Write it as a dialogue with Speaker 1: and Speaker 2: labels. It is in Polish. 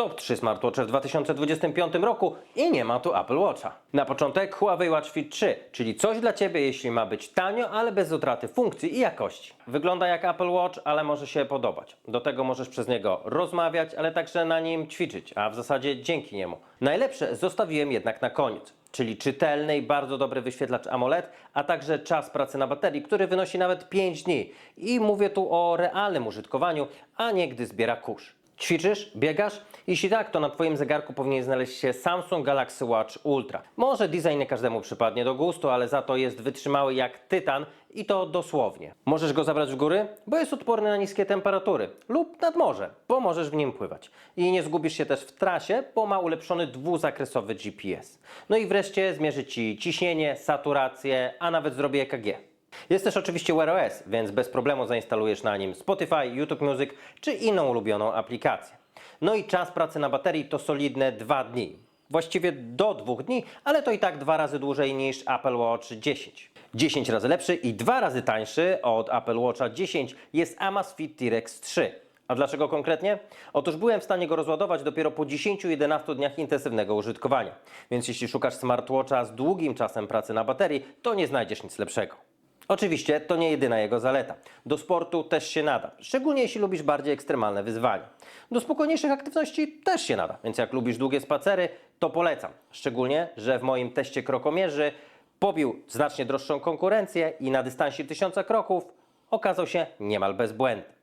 Speaker 1: Top 3 smartwatche w 2025 roku i nie ma tu Apple Watcha. Na początek Huawei Watch Fit 3, czyli coś dla Ciebie, jeśli ma być tanio, ale bez utraty funkcji i jakości. Wygląda jak Apple Watch, ale może się podobać. Do tego możesz przez niego rozmawiać, ale także na nim ćwiczyć, a w zasadzie dzięki niemu. Najlepsze zostawiłem jednak na koniec. Czyli czytelny i bardzo dobry wyświetlacz AMOLED, a także czas pracy na baterii, który wynosi nawet 5 dni. I mówię tu o realnym użytkowaniu, a nie gdy zbiera kurz. Ćwiczysz? Biegasz? Jeśli tak, to na Twoim zegarku powinien znaleźć się Samsung Galaxy Watch Ultra. Może design nie każdemu przypadnie do gustu, ale za to jest wytrzymały jak tytan i to dosłownie. Możesz go zabrać w góry, bo jest odporny na niskie temperatury lub nad morze, bo możesz w nim pływać. I nie zgubisz się też w trasie, bo ma ulepszony dwuzakresowy GPS. No i wreszcie zmierzy Ci ciśnienie, saturację, a nawet zrobi EKG. Jest też oczywiście Wear OS, więc bez problemu zainstalujesz na nim Spotify, YouTube Music czy inną ulubioną aplikację. No i czas pracy na baterii to solidne 2 dni. Właściwie do 2 dni, ale to i tak dwa razy dłużej niż Apple Watch 10. 10 razy lepszy i dwa razy tańszy od Apple Watcha 10 jest Amazfit T-Rex 3. A dlaczego konkretnie? Otóż byłem w stanie go rozładować dopiero po 10-11 dniach intensywnego użytkowania. Więc jeśli szukasz smartwatcha z długim czasem pracy na baterii, to nie znajdziesz nic lepszego. Oczywiście to nie jedyna jego zaleta. Do sportu też się nada, szczególnie jeśli lubisz bardziej ekstremalne wyzwania. Do spokojniejszych aktywności też się nada, więc jak lubisz długie spacery, to polecam. Szczególnie, że w moim teście krokomierzy pobił znacznie droższą konkurencję i na dystansie 1000 kroków okazał się niemal bezbłędny.